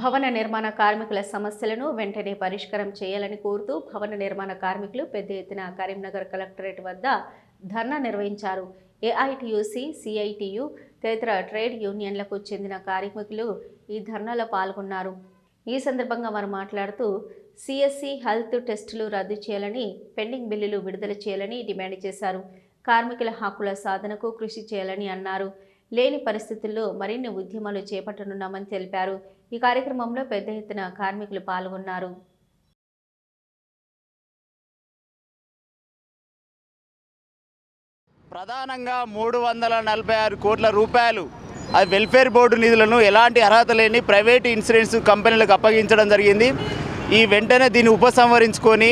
భవన నిర్మాణ కార్మికుల సమస్యలను వెంటనే పరిష్కారం చేయాలని కోరుతూ భవన నిర్మాణ కార్మికులు పెద్ద ఎత్తున కరీంనగర్ కలెక్టరేట్ వద్ద ధర్నా నిర్వహించారు. ఏఐటియుసి సిఐటియు తదితర ట్రేడ్ యూనియన్లకు చెందిన కార్మికులు ఈ ధర్నాలో పాల్గొన్నారు. ఈ సందర్భంగా వారు మాట్లాడుతూ సిఎస్సి హెల్త్ టెస్టులు రద్దు చేయాలని పెండింగ్ బిల్లులు విడుదల చేయాలని డిమాండ్ చేశారు. కార్మికుల హక్కుల సాధనకు కృషి చేయాలని అన్నారు. లేని పరిస్థితుల్లో మరిన్ని ఉద్యమాలు చేపట్టనున్నామని తెలిపారు. ఈ కార్యక్రమంలో పెద్ద ఎత్తున కార్మికులు పాల్గొన్నారు. ప్రధానంగా మూడు వందల నలభై ఆరు కోట్ల రూపాయలు అది వెల్ఫేర్ బోర్డు నిధులను ఎలాంటి అర్హత లేని ప్రైవేట్ ఇన్సూరెన్స్ కంపెనీలకు అప్పగించడం జరిగింది. ఈ వెంటనే దీన్ని ఉపసంహరించుకొని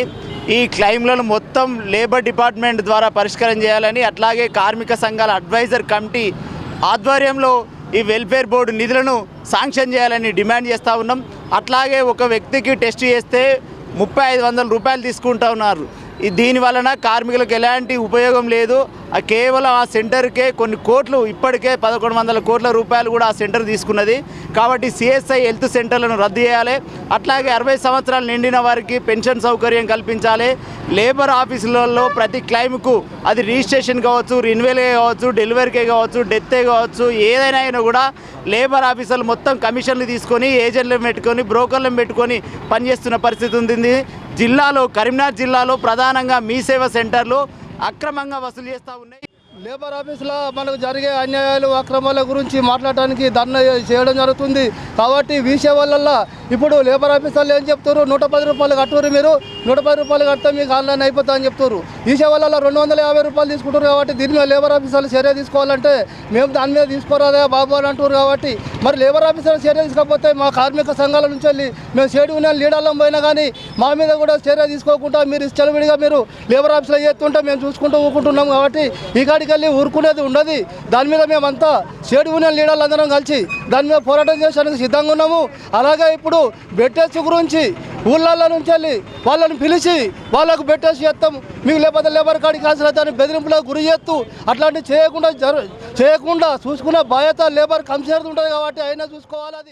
ఈ క్లెయిమ్లను మొత్తం లేబర్ డిపార్ట్మెంట్ ద్వారా పరిష్కారం చేయాలని అట్లాగే కార్మిక సంఘాల అడ్వైజర్ కమిటీ ఆధ్వర్యంలో ఈ వెల్ఫేర్ బోర్డు నిధులను శాంక్షన్ చేయాలని డిమాండ్ చేస్తూ ఉన్నాం. అట్లాగే ఒక వ్యక్తికి టెస్ట్ చేస్తే ముప్పై ఐదు వందల రూపాయలు తీసుకుంటా ఉన్నారు. దీని వలన కార్మికులకు ఎలాంటి ఉపయోగం లేదు. కేవలం ఆ సెంటర్కే కొన్ని కోట్లు ఇప్పటికే పదకొండు వందల కోట్ల రూపాయలు కూడా ఆ సెంటర్ తీసుకున్నది. కాబట్టి సిఎస్ఐ హెల్త్ సెంటర్లను రద్దు చేయాలి. అట్లాగే అరవై సంవత్సరాలు నిండిన వారికి పెన్షన్ సౌకర్యం కల్పించాలి. లేబర్ ఆఫీసులలో ప్రతి క్లైమ్కు అది రిజిస్ట్రేషన్ కావచ్చు రిన్యువల్ కావచ్చు డెలివరీకే కావచ్చు డెత్తే కావచ్చు ఏదైనా అయినా కూడా లేబర్ ఆఫీసర్లు మొత్తం కమిషన్లు తీసుకొని ఏజెంట్లను పెట్టుకొని బ్రోకర్లను పెట్టుకొని పనిచేస్తున్న పరిస్థితి ఉంది. జిల్లాలో కరీంనగర్ జిల్లాలో ప్రధానంగా మీ సేవ సెంటర్లు అక్రమంగా వసూలు చేస్తూ ఉన్నాయి. లేబర్ ఆఫీసులో మనకు జరిగే అన్యాయాలు అక్రమాల గురించి మాట్లాడటానికి ధర్నా చేయడం జరుగుతుంది. కాబట్టి వీసే వల్ల ఇప్పుడు లేబర్ ఆఫీసర్లు ఏం చెప్తారు? నూట పది రూపాయలు కట్టురు మీరు. నూట పది రూపాయలు కడితే మీకు ఆన్లైన్ అయిపోతా అని చెప్తారు. ఈ వల్ల రెండు వందల యాభై రూపాయలు తీసుకుంటారు కాబట్టి దీని మీద లేబర్ ఆఫీసర్లు చర్య తీసుకోవాలంటే మేము దాని మీద తీసుకోరాదా బాబు అని అంటారు కాబట్టి. మరి లేబర్ ఆఫీసర్లు చర్య తీసుకోకపోతే మా కార్మిక సంఘాల నుంచి వెళ్ళి మేము షేడ్ యూనియన్ లీడర్లం పోయినా కానీ మా మీద కూడా చర్య తీసుకోకుండా మీరు ఇష్టవిడిగా మీరు లేబర్ ఆఫీసులో చేస్తుంటే మేము చూసుకుంటూ ఊరుకుంటున్నాం కాబట్టి ఈ కాడికి వెళ్ళి ఊరుకునేది ఉండదు. దాని మీద మేమంతా షేడ్ యూనియన్ లీడర్లు అందరం కలిసి దాని మీద పోరాటం చేయడానికి సిద్ధంగా ఉన్నాము. అలాగే ఇప్పుడు బెట్టేసి గురించి ఊళ్ళల్లో నుంచి వెళ్ళి వాళ్ళని పిలిచి వాళ్ళకు బెట్టేసి చేస్తాం. మీకు లేకపోతే లేబర్ కాడికి దాన్ని బెదిరింపులకు గురి చేస్తూ అట్లాంటివి చేయకుండా జరు చేయకుండా చూసుకున్న బాధ్యత లేబర్ కమిషనర్ ఉంటుంది కాబట్టి అయినా చూసుకోవాలి అది.